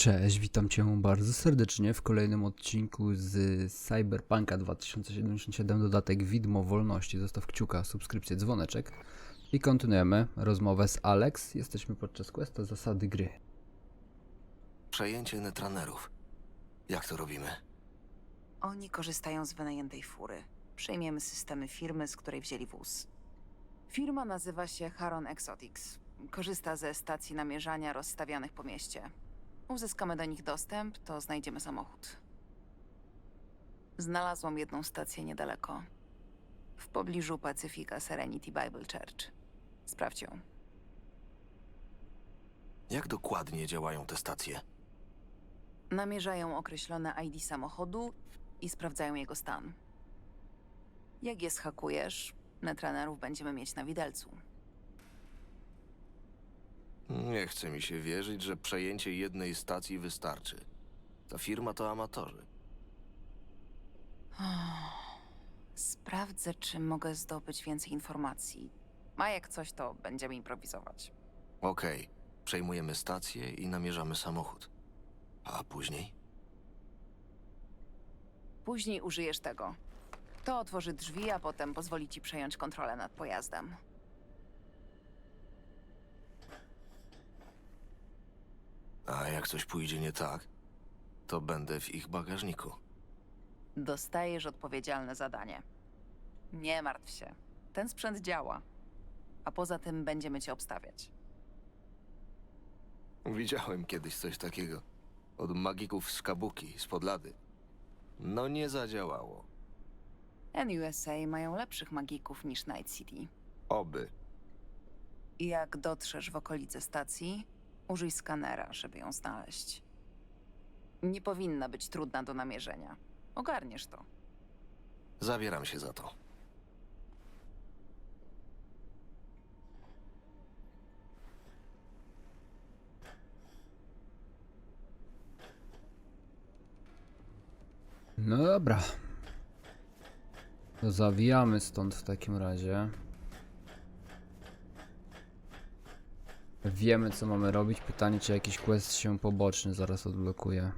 Cześć, witam Cię bardzo serdecznie w kolejnym odcinku z Cyberpunka 2077 dodatek Widmo Wolności. Zostaw kciuka, subskrypcję, dzwoneczek i kontynuujemy rozmowę z Alex. Jesteśmy podczas questa zasady gry. Przejęcie netranerów. Jak to robimy? Oni korzystają z wynajętej fury. Przejmiemy systemy firmy, z której wzięli wóz. Firma nazywa się Haron Exotics. Korzysta ze stacji namierzania rozstawianych po mieście. Uzyskamy do nich dostęp, to znajdziemy samochód. Znalazłam jedną stację niedaleko. W pobliżu Pacyfika Serenity Bible Church. Sprawdź ją. Jak dokładnie działają te stacje? Namierzają określone ID samochodu i sprawdzają jego stan. Jak je schakujesz, netranerów będziemy mieć na widelcu. Nie chce mi się wierzyć, że przejęcie jednej stacji wystarczy. Ta firma to amatorzy. Sprawdzę, czy mogę zdobyć więcej informacji. A jak coś, to będziemy improwizować. Okej, przejmujemy stację i namierzamy samochód. A później? Później użyjesz tego. To otworzy drzwi, a potem pozwoli ci przejąć kontrolę nad pojazdem. A jak coś pójdzie nie tak, to będę w ich bagażniku. Dostajesz odpowiedzialne zadanie. Nie martw się. Ten sprzęt działa. A poza tym będziemy cię obstawiać. Widziałem kiedyś coś takiego. Od magików z Kabuki, z Podlady. No nie zadziałało. NUSA mają lepszych magików niż Night City. Oby. Jak dotrzesz w okolice stacji, użyj skanera, żeby ją znaleźć. Nie powinna być trudna do namierzenia. Ogarniesz to. Zabieram się za to. No dobra. To zawijamy stąd w takim razie. Wiemy co mamy robić. Pytanie czy jakiś quest się poboczny zaraz odblokuje.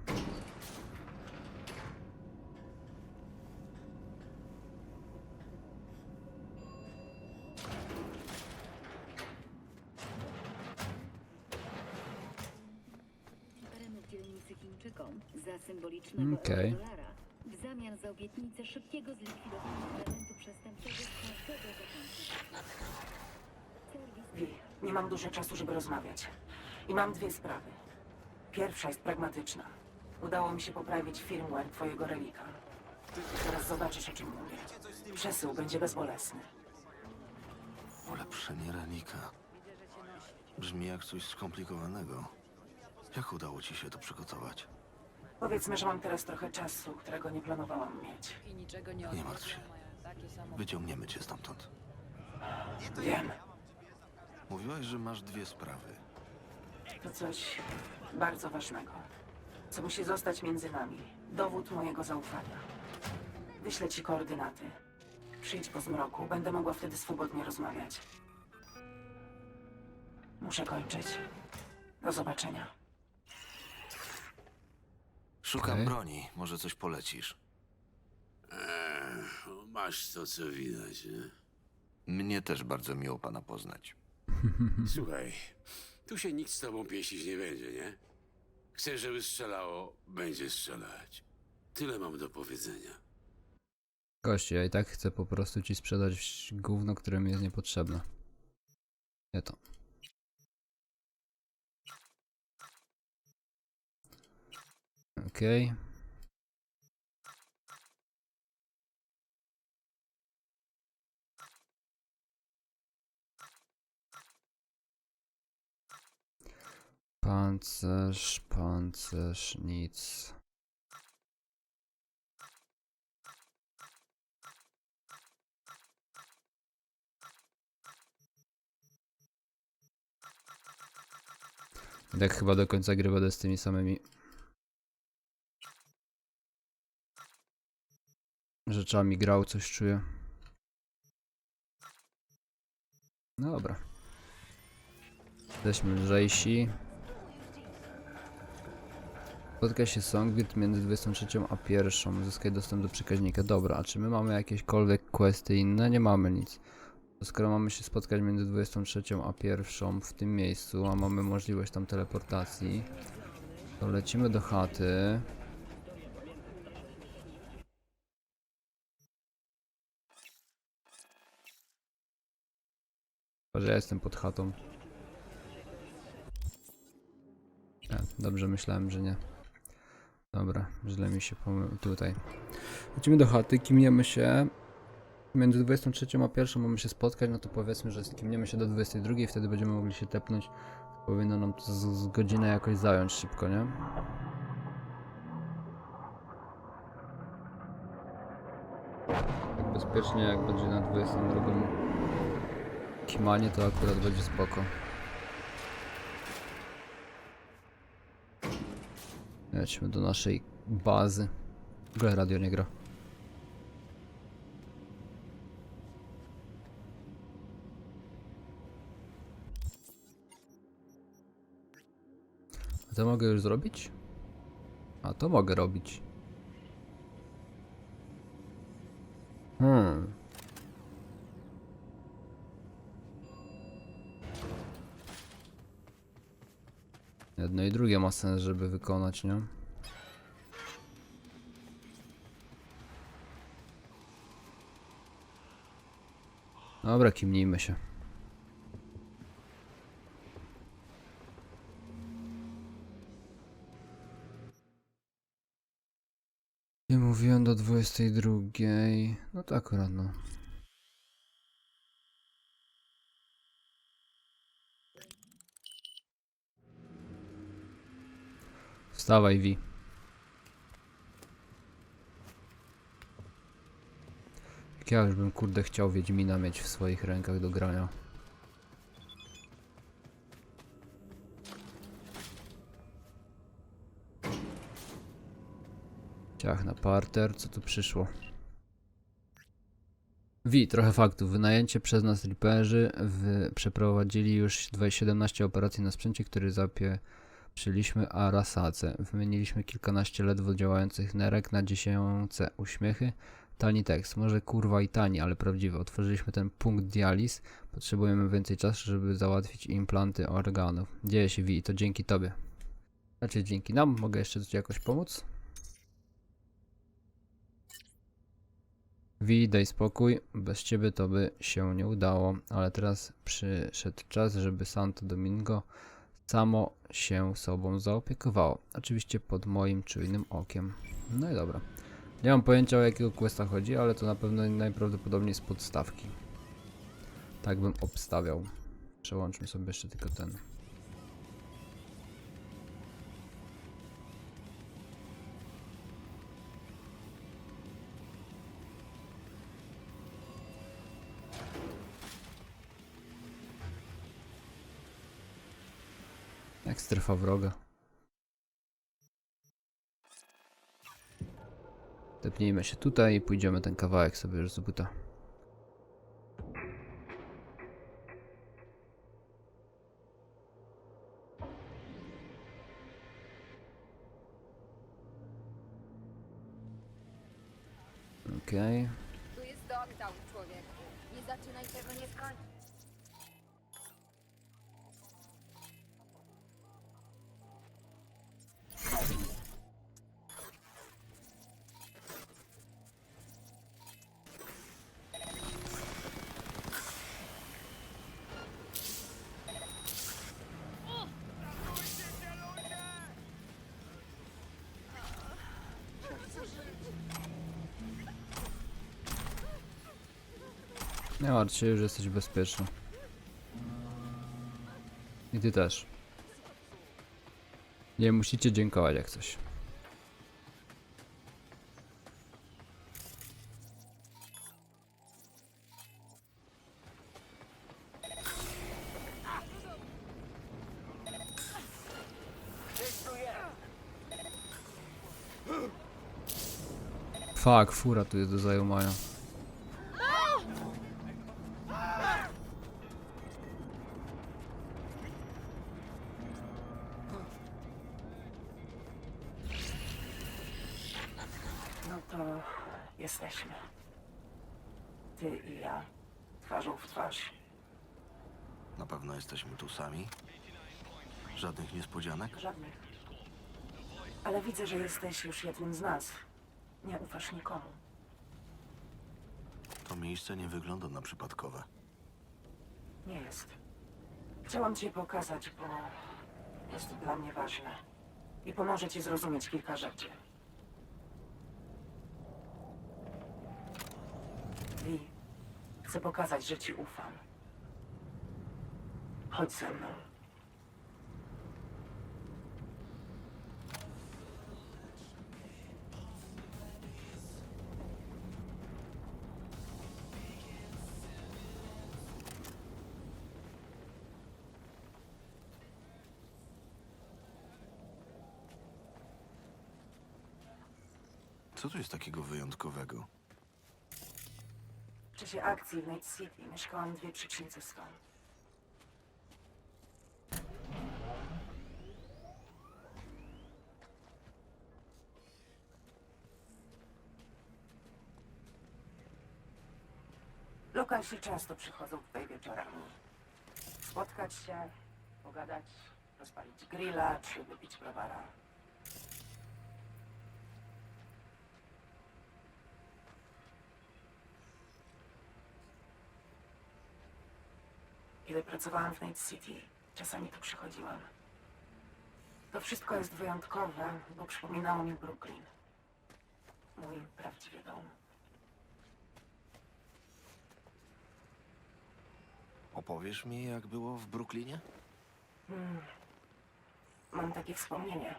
za symbolicznego Okej. dolara w zamian za obietnicę szybkiego zlikwidowania elementu przestępczego z każdego zakątka. Nie mam dużo czasu, żeby rozmawiać. I mam dwie sprawy. Pierwsza jest pragmatyczna. Udało mi się poprawić firmware twojego relika. Teraz zobaczysz, o czym mówię. Przesył będzie bezbolesny. Ulepszenie ranika. Brzmi jak coś skomplikowanego. Jak udało ci się to przygotować? Powiedzmy, że mam teraz trochę czasu, którego nie planowałam mieć. Nie martw się. Wyciągniemy cię stamtąd. Wiem, Mówiłaś, że masz dwie sprawy. to coś bardzo ważnego. Co musi zostać między nami. Dowód mojego zaufania. Wyślę ci koordynaty. Przyjdź po zmroku, będę mogła wtedy swobodnie rozmawiać. Muszę kończyć. Do zobaczenia. Szukam Okej. broni. Może coś polecisz. Eee, masz to, co widać, nie? Mnie też bardzo miło pana poznać. Słuchaj, tu się nikt z tobą pieścić nie będzie, nie? Chcesz, żeby strzelało, będzie strzelać. Tyle mam do powiedzenia. Goście, ja i tak chcę po prostu ci sprzedać gówno, które mi jest niepotrzebne. Nie to. Okej. Pancerz, pancerz, nic. Tak chyba do końca gry będę z tymi samymi rzeczami grał, coś czuję. No dobra. Jesteśmy lżejsi. Spotka się Songbird między 23 a 1. Zyskaj dostęp do przekaźnika. Dobra, a czy my mamy jakiekolwiek questy inne? Nie mamy nic. Skoro mamy się spotkać między 23 a 1 w tym miejscu, a mamy możliwość tam teleportacji, to lecimy do chaty. Chyba, że ja jestem pod chatą. Nie, dobrze myślałem, że nie. Dobra, źle mi się pomylił tutaj. Lecimy do chaty, kimniemy się. Między 23 a 1 mamy się spotkać, no to powiedzmy, że kimniemy się do 22 i wtedy będziemy mogli się tepnąć. Powinno nam to z, z godzinę jakoś zająć szybko, nie? Tak bezpiecznie jak będzie na 22 kimanie to akurat będzie spoko. Lecimy do naszej bazy. W ogóle radio nie gra. A to mogę już zrobić? A to mogę robić. Hmm. Jedno i drugie ma sens, żeby wykonać, nie? Dobra, kimnijmy się. Nie mówiłem do 22. No to akurat Wstawaj, Wi. Jak ja już bym kurde chciał Wiedźmina mieć w swoich rękach do grania. Ciach na parter, co tu przyszło? Wi, trochę faktów. Wynajęcie przez nas Reaperzy w, przeprowadzili już 17 operacji na sprzęcie, który zapieprzyliśmy Arasace. Wymieniliśmy kilkanaście ledwo działających nerek na dziesięce uśmiechy. Tani tekst, może kurwa i tani, ale prawdziwy. Otworzyliśmy ten punkt dializ. Potrzebujemy więcej czasu, żeby załatwić implanty organów. Dzieje się Wi, to dzięki tobie. Znaczy dzięki nam, mogę jeszcze ci jakoś pomóc? Wi, daj spokój, bez ciebie to by się nie udało, ale teraz przyszedł czas, żeby Santo Domingo samo się sobą zaopiekowało. Oczywiście pod moim czujnym okiem. No i dobra. Nie mam pojęcia o jakiego questa chodzi, ale to na pewno najprawdopodobniej z podstawki. Tak bym obstawiał. Przełączmy sobie jeszcze tylko ten. Strefa wroga. Tepnijmy się tutaj i pójdziemy ten kawałek sobie już z buta. Okej. Tu jest człowieku. Nie zaczynaj tego, nie. Nie martw się, już jesteś bezpieczny. I ty też. Nie musicie dziękować jak coś. Fuck, fura tu jest do zajumania. Jesteś jednym z nas. Nie ufasz nikomu. To miejsce nie wygląda na przypadkowe. Nie jest. Chciałam ci je pokazać, bo jest dla mnie ważne. I pomoże ci zrozumieć kilka rzeczy. Wi, chcę pokazać, że ci ufam. Chodź ze mną. Co tu jest takiego wyjątkowego? W czasie akcji w Night City mieszkałam dwie przecznice stąd. Lokalsi często przychodzą tutaj wieczorami. Spotkać się, pogadać, rozpalić grilla czy wypić browara. Kiedy pracowałam w Night City, czasami tu przychodziłam. To wszystko jest wyjątkowe, bo przypominało mi Brooklyn. Mój prawdziwy dom. Opowiesz mi, jak było w Brooklynie? Mam takie wspomnienie.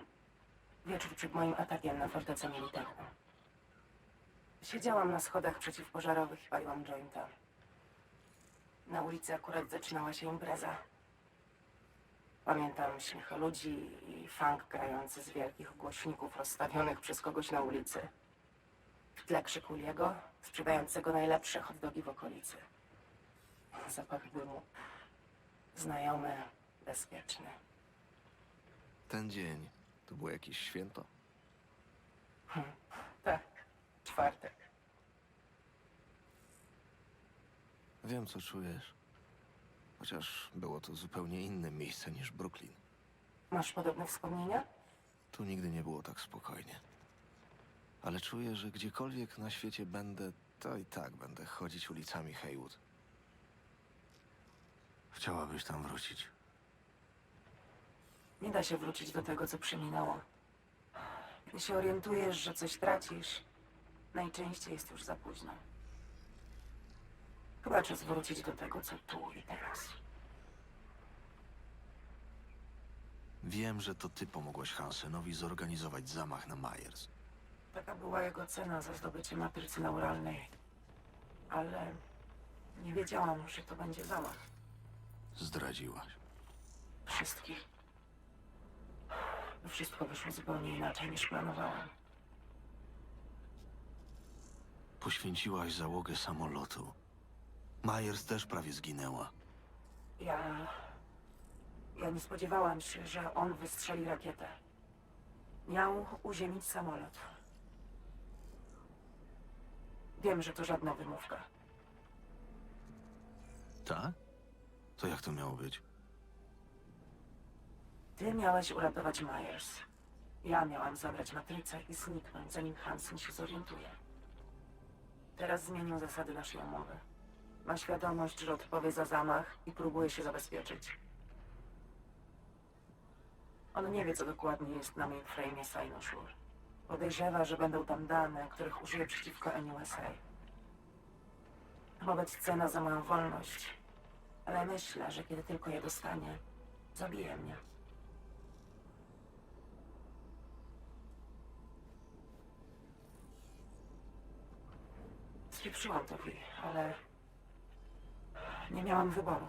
Wieczór przed moim atakiem na fortecę militarną. Siedziałam na schodach przeciwpożarowych i paliłam jointa. Na ulicy akurat zaczynała się impreza. Pamiętam śmiech ludzi i funk grający z wielkich głośników rozstawionych przez kogoś na ulicy. W tle krzyk Uliego, sprzedającego najlepsze hot dogi w okolicy. Zapach dymu. Znajomy, bezpieczny. Ten dzień to było jakieś święto? Tak, czwartek. Wiem, co czujesz. Chociaż było to zupełnie inne miejsce niż Brooklyn. Masz podobne wspomnienia? Tu nigdy nie było tak spokojnie. Ale czuję, że gdziekolwiek na świecie będę, to i tak będę chodzić ulicami Haywood. Chciałabyś tam wrócić. Nie da się wrócić do tego, co przeminęło. Gdy się orientujesz, że coś tracisz, najczęściej jest już za późno. Chyba czas wrócić do tego, co tu i teraz. Wiem, że to ty pomogłaś Hansenowi zorganizować zamach na Myers. Taka była jego cena za zdobycie matrycy neuralnej. Ale nie wiedziałam, że to będzie zamach. Zdradziłaś. Wszystkich. Wszystko wyszło zupełnie inaczej niż planowałam. Poświęciłaś załogę samolotu. Myers też prawie zginęła. Ja. Ja nie spodziewałam się, że on wystrzeli rakietę. Miał uziemić samolot. Wiem, że to żadna wymówka. Tak? To jak to miało być? Ty miałeś uratować Myers. Ja miałam zabrać matrycę i zniknąć, zanim Hansen się zorientuje. Teraz zmienił zasady naszej umowy. Ma świadomość, że odpowie za zamach i próbuje się zabezpieczyć. On nie wie, co dokładnie jest na mainframe'ie Sinosure. Podejrzewa, że będą tam dane, których użyje przeciwko NUSA. Wobec cena za moją wolność. Ale myślę, że kiedy tylko je dostanie, zabije mnie. Spieprzyłam to, ale nie miałam wyboru.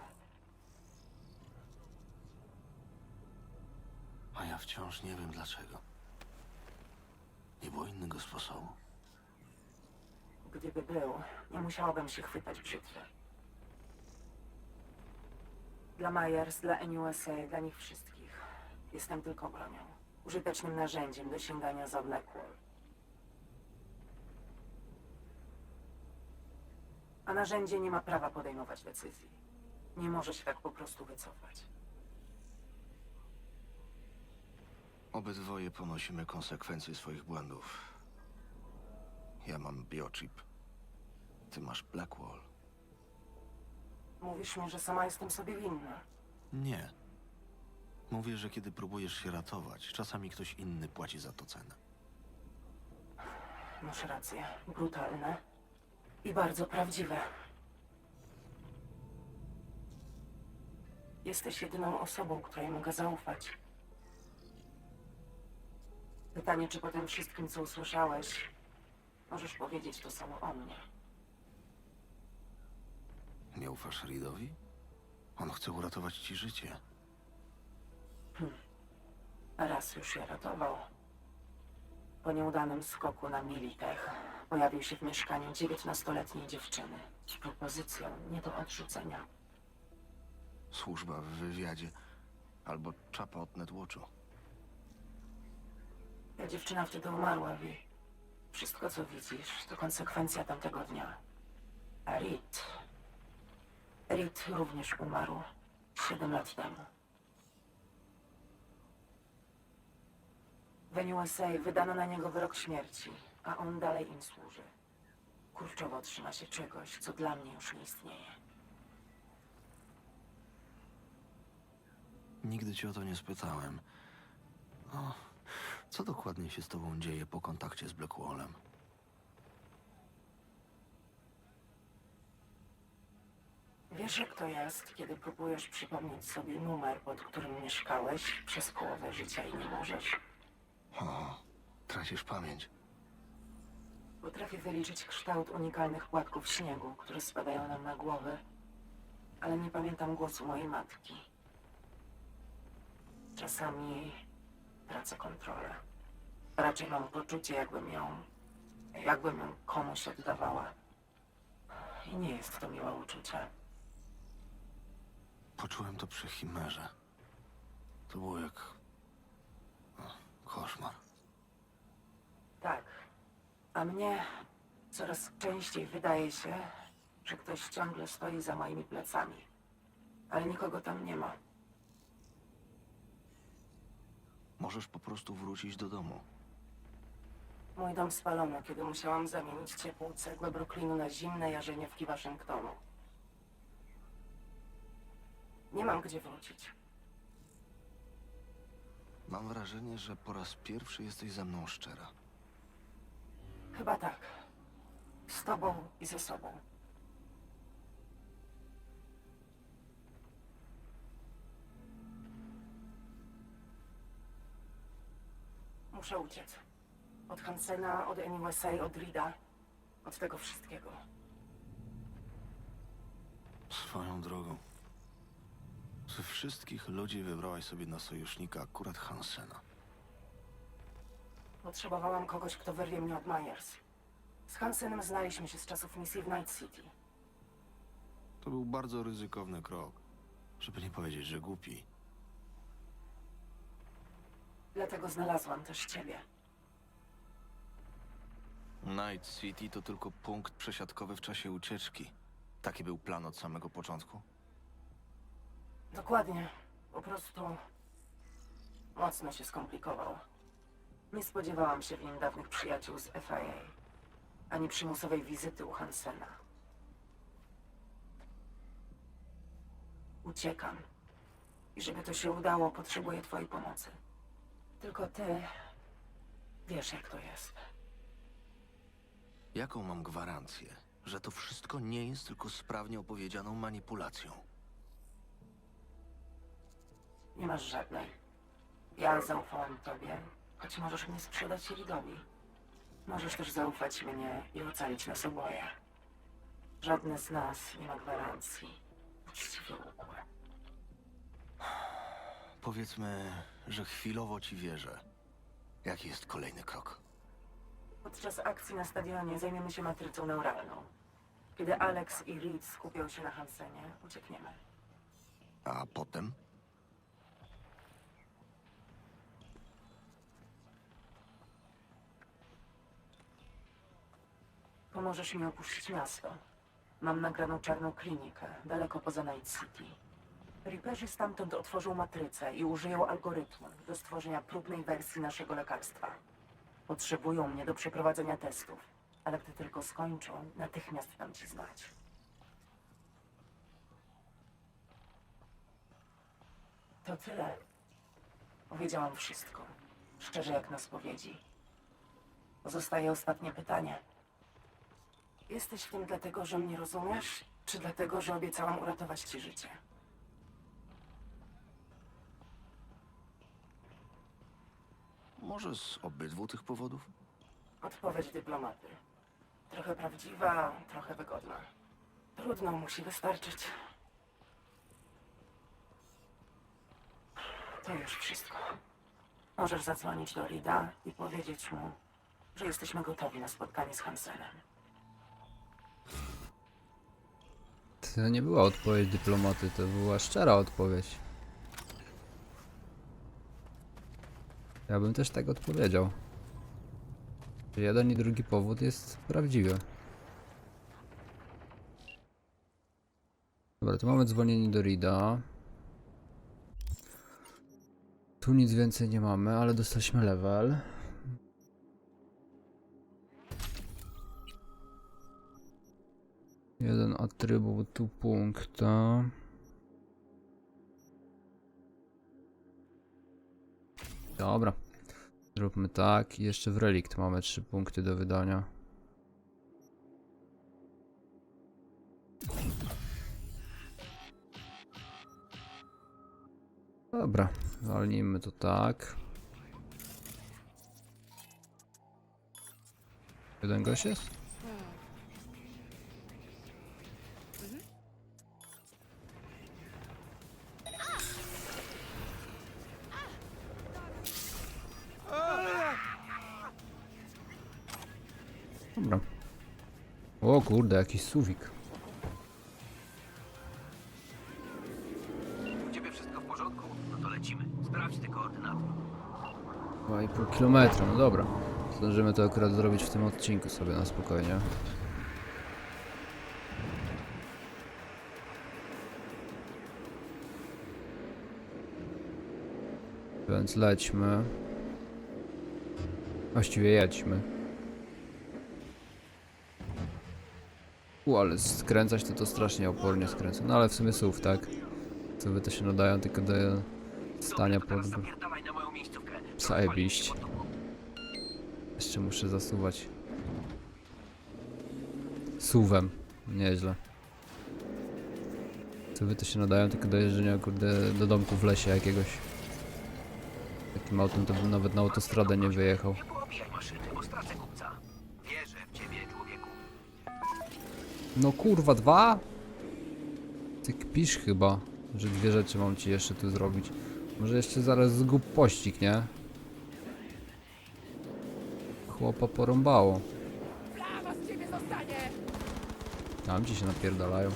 A ja wciąż nie wiem dlaczego. Nie było innego sposobu. Gdyby był, nie musiałabym się chwytać brzytwy. Dla Myers, dla NUSA, dla nich wszystkich. Jestem tylko bronią. Użytecznym narzędziem do sięgania za Blackwall. A narzędzie nie ma prawa podejmować decyzji. Nie może się tak po prostu wycofać. Obydwoje ponosimy konsekwencje swoich błędów. Ja mam biochip. Ty masz Blackwall. Mówisz mi, że sama jestem sobie winna. Nie. Mówię, że kiedy próbujesz się ratować, czasami ktoś inny płaci za to cenę. Masz rację. Brutalne. I bardzo prawdziwe. Jesteś jedyną osobą, której mogę zaufać. Pytanie, czy po tym wszystkim, co usłyszałeś, możesz powiedzieć to samo o mnie. Nie ufasz Reedowi? On chce uratować ci życie. Raz już je ratował. Po nieudanym skoku na Militech pojawił się w mieszkaniu dziewiętnastoletniej dziewczyny z propozycją nie do odrzucenia. Służba w wywiadzie albo czapa od Netwatchu. Ta dziewczyna wtedy umarła, Wi. Wszystko, co widzisz, to konsekwencja tamtego dnia. A Reed... Reed również umarł siedem lat temu. W NUSA wydano na niego wyrok śmierci, a on dalej im służy. Kurczowo trzyma się czegoś, co dla mnie już nie istnieje. Nigdy cię o to nie spytałem. O, co dokładnie się z tobą dzieje po kontakcie z Blackwallem? Wiesz, jak to jest, kiedy próbujesz przypomnieć sobie numer, pod którym mieszkałeś przez połowę życia i nie możesz? O, tracisz pamięć. Potrafię wyliczyć kształt unikalnych płatków śniegu, które spadają nam na głowy, ale nie pamiętam głosu mojej matki. Czasami tracę kontrolę. Raczej mam poczucie, jakbym ją, jakbym ją komuś oddawała. I nie jest to miłe uczucie. Poczułem to przy Chimerze. To było jak... O, koszmar. Tak. A mnie coraz częściej wydaje się, że ktoś ciągle stoi za moimi plecami. Ale nikogo tam nie ma. Możesz po prostu wrócić do domu. Mój dom spalono, kiedy musiałam zamienić ciepłą cegłę Brooklynu na zimne jarzeniewki Waszyngtonu. Nie mam gdzie wrócić. Mam wrażenie, że po raz pierwszy jesteś ze mną szczera. Chyba tak. Z tobą i ze sobą. Muszę uciec. Od Hansena, od NUSA, od Rida. Od tego wszystkiego. Swoją drogą. Ze wszystkich ludzi wybrałaś sobie na sojusznika akurat Hansena. Potrzebowałam kogoś, kto wyrwie mnie od Myers. Z Hansenem znaliśmy się z czasów misji w Night City. To był bardzo ryzykowny krok. Żeby nie powiedzieć, że głupi. Dlatego znalazłam też ciebie. Night City to tylko punkt przesiadkowy w czasie ucieczki. Taki był plan od samego początku. Dokładnie. Po prostu mocno się skomplikował. Nie spodziewałam się w nim dawnych przyjaciół z FIA, ani przymusowej wizyty u Hansena. Uciekam. I żeby to się udało, potrzebuję twojej pomocy. Tylko ty wiesz, jak to jest. Jaką mam gwarancję, że to wszystko nie jest tylko sprawnie opowiedzianą manipulacją? Nie masz żadnej. Ja zaufałam tobie, choć możesz mnie sprzedać Ridowi. Możesz też zaufać mnie i ocalić nas oboje. Żadne z nas nie ma gwarancji. Uczciwie układ. Powiedzmy, że chwilowo ci wierzę. Jaki jest kolejny krok? Podczas akcji na stadionie zajmiemy się matrycą neuralną. Kiedy Alex i Reed skupią się na Hansenie, uciekniemy. A potem? Pomożesz mi opuścić miasto. Mam nagraną czarną klinikę, daleko poza Night City. Reaperzy stamtąd otworzą matrycę i użyją algorytmu do stworzenia próbnej wersji naszego lekarstwa. Potrzebują mnie do przeprowadzenia testów, ale gdy tylko skończą, natychmiast dam ci znać. To tyle. Powiedziałam wszystko. Szczerze jak na spowiedzi. Pozostaje ostatnie pytanie. Jesteś w tym dlatego, że mnie rozumiesz, czy dlatego, że obiecałam uratować ci życie? Może z obydwu tych powodów? Odpowiedź dyplomaty. Trochę prawdziwa, trochę wygodna. Trudno, musi wystarczyć. To już wszystko. Możesz zadzwonić do Rida i powiedzieć mu, że jesteśmy gotowi na spotkanie z Hansenem. To nie była odpowiedź dyplomaty, to była szczera odpowiedź. Ja bym też tak odpowiedział. Jeden i drugi powód jest prawdziwy. Dobra, tu mamy dzwonienie do Rida. Tu nic więcej nie mamy, ale dostaliśmy level. Jeden atrybutu punkta. Dobra. Zróbmy tak. Jeszcze w relikt mamy trzy punkty do wydania. Dobra, walnijmy to tak. Jeden gość jest? Dobra. O kurde, jakiś suwik. U ciebie wszystko w porządku? No to lecimy. Sprawdź te koordynaty. 2,5 km, no dobra. Zdążymy to akurat zrobić w tym odcinku sobie na spokojnie. Więc lećmy. Właściwie jedźmy. U, ale skręcać to to strasznie opornie skręca. No ale w sumie SUV, tak? SUVy to się nadają tylko do stania pod... Zajebiście. Jeszcze muszę zasuwać. Suwem. Nieźle. Suwy to się nadają tylko do jeżdżenia, kurde, do domku w lesie jakiegoś. Takim autem to bym nawet na autostradę nie wyjechał. No kurwa, dwa? Ty kpisz chyba, że dwie rzeczy mam ci jeszcze tu zrobić. Może jeszcze zaraz zgub pościg, nie? Chłopa porąbało. Tam ci się napierdalają.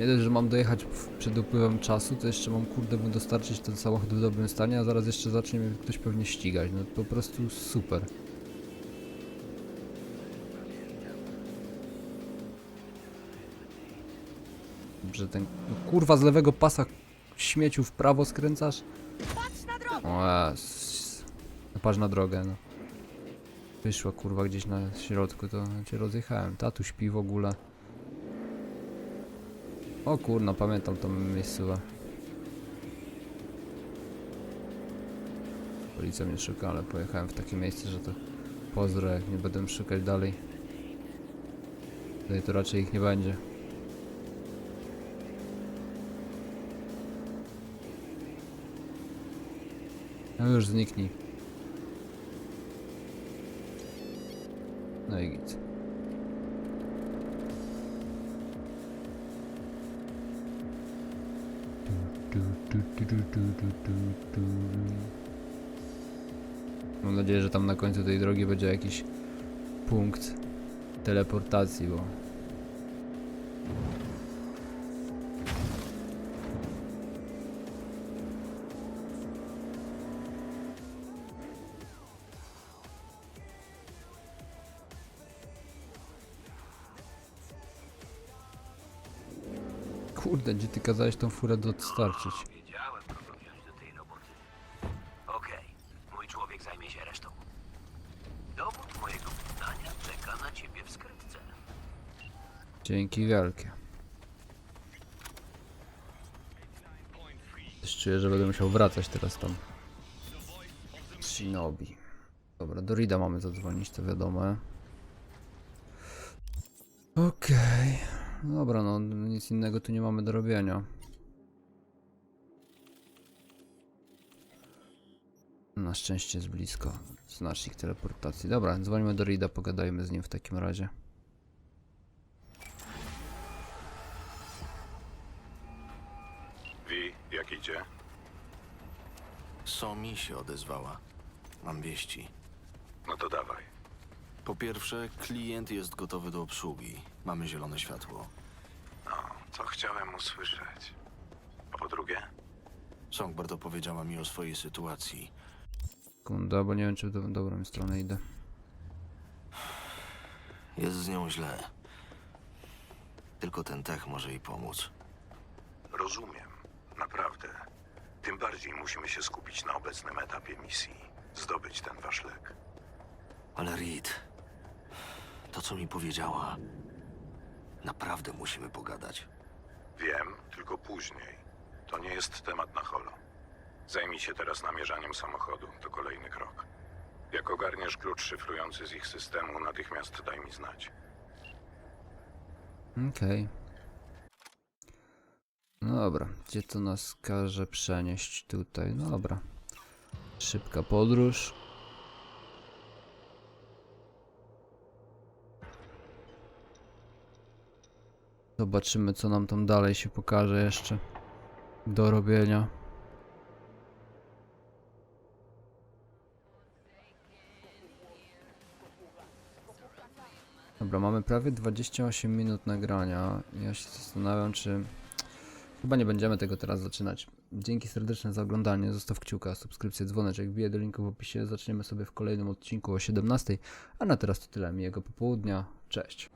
Nie dość, że mam dojechać przed upływem czasu, to jeszcze mam kurde mu dostarczyć ten samochód w dobrym stanie, a zaraz jeszcze zacznie mnie ktoś pewnie ścigać. No po prostu super. Że ten no kurwa z lewego pasa śmieciu w prawo skręcasz? Patrz na drogę! O, patrz na drogę, no. Wyszła kurwa gdzieś na środku, to cię rozjechałem. Tatu śpi w ogóle. O kurna, pamiętam tą miejscówę. Policja mnie szuka, ale pojechałem w takie miejsce, że to pozdro, jak nie będę szukać dalej. Tutaj to raczej ich nie będzie. No już zniknij. No i git. Mam nadzieję, że tam na końcu tej drogi będzie jakiś punkt teleportacji, bo Kurde, gdzie ty kazałeś tą furę dostarczyć? Wiedziałem, kogo wziąć do tej roboty. Okej, mój człowiek zajmie się resztą. Dowód mojego czeka na ciebie w skrytce. Dzięki wielkie. Też czuję, że będę musiał wracać teraz tam. Shinobi. Dobra, do Rida mamy zadzwonić, to wiadomo. Okej. Dobra, no nic innego tu nie mamy do robienia. Na szczęście jest blisko znacznik teleportacji. Dobra, dzwonimy do Rida, pogadajmy z nim w takim razie. Wi, jak idzie? Somi się odezwała. Mam wieści. No to dawaj. Po pierwsze, klient jest gotowy do obsługi. Mamy zielone światło. No, co chciałem usłyszeć. A po drugie? Songbird opowiedziała mi o swojej sytuacji. Sekunda, bo nie wiem, czy w do- dobrą stronę idę. Jest z nią źle. Tylko ten tech może jej pomóc. Rozumiem. Naprawdę. Tym bardziej musimy się skupić na obecnym etapie misji. Zdobyć ten wasz lek. Ale Reed, to co mi powiedziała, naprawdę musimy pogadać. Wiem, tylko później. To nie jest temat na holo. Zajmij się teraz namierzaniem samochodu. To kolejny krok. Jak ogarniesz klucz szyfrujący z ich systemu, natychmiast daj mi znać. Okej. No dobra, gdzie to nas każe przenieść tutaj? No dobra. Szybka podróż. Zobaczymy, co nam tam dalej się pokaże jeszcze do robienia. Dobra, mamy prawie 28 minut nagrania. Ja się zastanawiam, czy chyba nie będziemy tego teraz zaczynać. Dzięki serdeczne za oglądanie. Zostaw kciuka, subskrypcję, dzwoneczek. Wbiję do linku w opisie. Zaczniemy sobie w kolejnym odcinku o 17. A na teraz to tyle. Miłego popołudnia. Cześć.